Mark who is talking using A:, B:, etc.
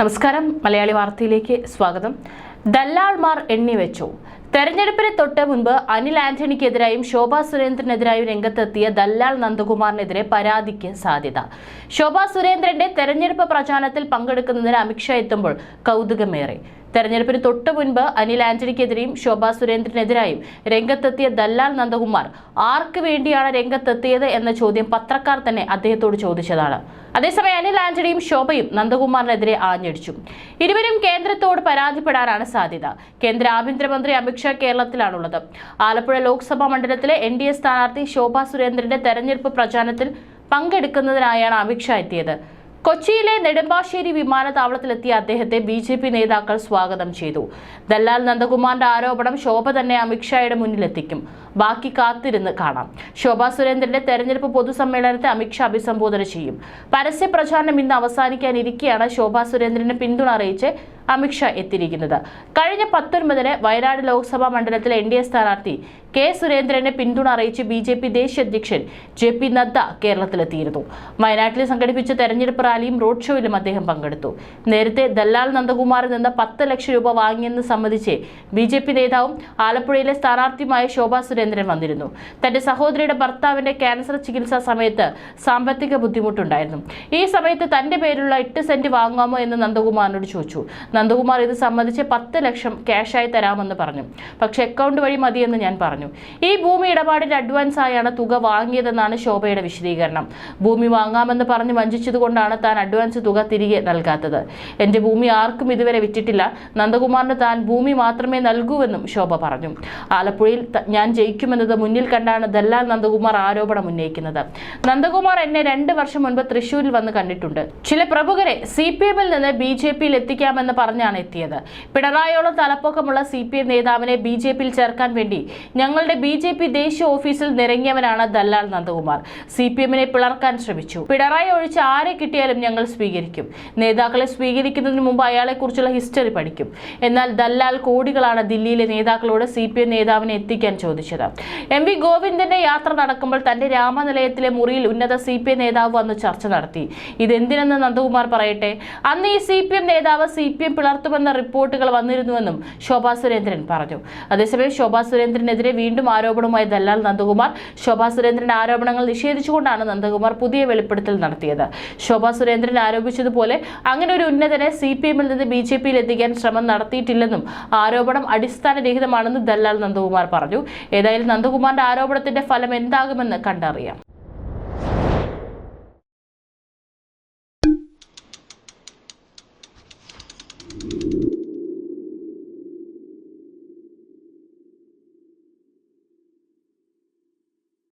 A: നമസ്കാരം. മലയാളി വാർത്തയിലേക്ക് സ്വാഗതം. ദല്ലാൾമാർ എണ്ണിവെച്ചു. തെരഞ്ഞെടുപ്പിന് തൊട്ട് മുൻപ് അനിൽ ആന്റണിക്കെതിരായും ശോഭാ സുരേന്ദ്രനെതിരായും രംഗത്തെത്തിയ ദല്ലാൽ നന്ദകുമാറിനെതിരെ പരാതിക്ക് സാധ്യത. ശോഭാ സുരേന്ദ്രന്റെ തെരഞ്ഞെടുപ്പ് പ്രചാരണത്തിൽ പങ്കെടുക്കുന്നതിന് അമിത്ഷാ എത്തുമ്പോൾ കൗതുകമേറെ. തെരഞ്ഞെടുപ്പിന് തൊട്ട് മുൻപ് അനിൽ ആന്റണിക്കെതിരെയും ശോഭാ സുരേന്ദ്രനെതിരായും രംഗത്തെത്തിയ ദല്ലാൽ നന്ദകുമാർ ആർക്ക് വേണ്ടിയാണ് രംഗത്തെത്തിയത് എന്ന ചോദ്യം പത്രക്കാർ തന്നെ അദ്ദേഹത്തോട് ചോദിച്ചതാണ്. അതേസമയം അനിൽ ആന്റണിയും ശോഭയും നന്ദകുമാറിനെതിരെ ആഞ്ഞടിച്ചു. ഇരുവരും കേന്ദ്രത്തോട് പരാതിപ്പെടാനാണ് സാധ്യത. കേന്ദ്ര ആഭ്യന്തരമന്ത്രി അമിത്ഷാ കേരളത്തിലാണുള്ളത്. ആലപ്പുഴ ലോക്സഭാ മണ്ഡലത്തിലെ എൻ ഡി എ സ്ഥാനാർത്ഥി ശോഭാ സുരേന്ദ്രന്റെ തെരഞ്ഞെടുപ്പ് പ്രചാരണത്തിൽ പങ്കെടുക്കുന്നതിനായാണ് അമിത്ഷാ എത്തിയത്. കൊച്ചിയിലെ നെടുമ്പാശ്ശേരി വിമാനത്താവളത്തിലെത്തിയ അദ്ദേഹത്തെ ബി ജെ പി നേതാക്കൾ സ്വാഗതം ചെയ്തു. ദല്ലാൽ നന്ദകുമാറിന്റെ ആരോപണം ശോഭ തന്നെ അമിത്ഷായുടെ മുന്നിലെത്തിക്കും. ബാക്കി കാത്തിരുന്ന് കാണാം. ശോഭാ സുരേന്ദ്രന്റെ തെരഞ്ഞെടുപ്പ് പൊതുസമ്മേളനത്തെ അമിത്ഷാ അഭിസംബോധന ചെയ്യും. പരസ്യ പ്രചാരണം ഇന്ന് അവസാനിക്കാനിരിക്കെയാണ് ശോഭാ സുരേന്ദ്രന് പിന്തുണ അറിയിച്ച് അമിത്ഷാ എത്തിയിരിക്കുന്നത്. കഴിഞ്ഞ പത്തൊൻപതിന് വയനാട് ലോക്സഭാ മണ്ഡലത്തിലെ എൻ ഡി എ സ്ഥാനാർത്ഥി കെ സുരേന്ദ്രനെ പിന്തുണ അറിയിച്ച് ബി ജെ പി ദേശീയ അധ്യക്ഷൻ ജെ പി നദ്ദ കേരളത്തിലെത്തിയിരുന്നു. വയനാട്ടിൽ സംഘടിപ്പിച്ച തെരഞ്ഞെടുപ്പ് റാലിയും റോഡ് ഷോയിലും അദ്ദേഹം പങ്കെടുത്തു. നേരത്തെ ദല്ലാൽ നന്ദകുമാറിൽ നിന്ന് പത്ത് ലക്ഷം രൂപ വാങ്ങിയെന്ന് സംബന്ധിച്ച് ബി ജെ പി നേതാവും ആലപ്പുഴയിലെ സ്ഥാനാർത്ഥിയുമായ ശോഭാ സുരേന്ദ്രൻ വന്നിരുന്നു. തന്റെ സഹോദരിയുടെ ഭർത്താവിന്റെ ക്യാൻസർ ചികിത്സാ സമയത്ത് സാമ്പത്തിക ബുദ്ധിമുട്ടുണ്ടായിരുന്നു. ഈ സമയത്ത് തന്റെ പേരിലുള്ള എട്ട് സെന്റ് വാങ്ങാമോ എന്ന് നന്ദകുമാറിനോട് ചോദിച്ചു. നന്ദകുമാർ ഇത് സംബന്ധിച്ച് പത്ത് ലക്ഷം ക്യാഷായി തരാമെന്ന് പറഞ്ഞു. പക്ഷെ അക്കൗണ്ട് വഴി മതിയെന്ന് ഞാൻ പറഞ്ഞു. ഈ ഭൂമി ഇടപാടിന്റെ അഡ്വാൻസ് ആയാണ് തുക വാങ്ങിയതെന്നാണ് ശോഭയുടെ വിശദീകരണം. ഭൂമി വാങ്ങാമെന്ന് പറഞ്ഞ് വഞ്ചിച്ചതുകൊണ്ടാണ് താൻ അഡ്വാൻസ് തുക തിരികെ നൽകാത്തത്. എന്റെ ഭൂമി ആർക്കും ഇതുവരെ വിറ്റിട്ടില്ല. നന്ദകുമാറിന് താൻ ഭൂമി മാത്രമേ നൽകൂവെന്നും ശോഭ പറഞ്ഞു. ആലപ്പുഴയിൽ ഞാൻ ജയിക്കുമെന്നത് മുന്നിൽ കണ്ടാണ് ദല്ലാൽ നന്ദകുമാർ ആരോപണം ഉന്നയിക്കുന്നത്. നന്ദകുമാർ എന്നെ രണ്ട് വർഷം മുൻപ് തൃശൂരിൽ വന്ന് കണ്ടിട്ടുണ്ട്. ചില പ്രമുഖരെ സി പി എമ്മിൽ നിന്ന് ബി ജെ പിയിൽ എത്തിക്കാമെന്ന് പറഞ്ഞാണ് എത്തിയത്. പിണറായിയോളം തലപ്പൊക്കമുള്ള സി പി എം നേതാവിനെ ബി ജെ പിയിൽ ചേർക്കാൻ വേണ്ടി ഞങ്ങളുടെ ബി ജെ പി ദേശീയ ഓഫീസിൽ നിറങ്ങിയവനാണ് ദല്ലാൽ നന്ദകുമാർ. സി പി എമ്മിനെ പിളർക്കാൻ ശ്രമിച്ചു. പിണറായി ഒഴിച്ച് ആരെ കിട്ടിയാലും ഞങ്ങൾ സ്വീകരിക്കും. നേതാക്കളെ സ്വീകരിക്കുന്നതിന് മുമ്പ് അയാളെക്കുറിച്ചുള്ള ഹിസ്റ്ററി പഠിക്കും. എന്നാൽ ദല്ലാൽ കോടികളാണ് ദില്ലിയിലെ നേതാക്കളോട് സി പി എം നേതാവിനെ എത്തിക്കാൻ ചോദിച്ചത്. എം വി ഗോവിന്ദന്റെ യാത്ര നടക്കുമ്പോൾ തന്റെ രാമനിലയത്തിലെ മുറിയിൽ ഉന്നത സി പി എം നേതാവ് വന്ന് ചർച്ച നടത്തി. ഇതെന്തിനെന്ന് നന്ദകുമാർ പറയട്ടെ? അന്ന് ഈ സി പി എം നേതാവ് സി പി എം പിളർത്തുമെന്ന റിപ്പോർട്ടുകൾ വന്നിരുന്നുവെന്നും ശോഭാ സുരേന്ദ്രൻ പറഞ്ഞു. അതേസമയം ശോഭാ സുരേന്ദ്രനെതിരെ വീണ്ടും ആരോപണവുമായി ദല്ലാൽ നന്ദകുമാർ ശോഭാ സുരേന്ദ്രന്റെ ആരോപണങ്ങൾ നിഷേധിച്ചുകൊണ്ടാണ് നന്ദകുമാർ പുതിയ വെളിപ്പെടുത്തൽ നടത്തിയത്. ശോഭാ സുരേന്ദ്രൻ ആരോപിച്ചതുപോലെ അങ്ങനെ ഒരു ഉന്നതനെ സി പി എമ്മിൽ നിന്ന് ബി ജെ പിയിൽ എത്തിക്കാൻ ശ്രമം നടത്തിയിട്ടില്ലെന്നും ആരോപണം അടിസ്ഥാനരഹിതമാണെന്ന് ദല്ലാൽ നന്ദകുമാർ പറഞ്ഞു. ഏതായാലും നന്ദകുമാറിന്റെ ആരോപണത്തിന്റെ ഫലം എന്താകുമെന്ന് കണ്ടറിയാം.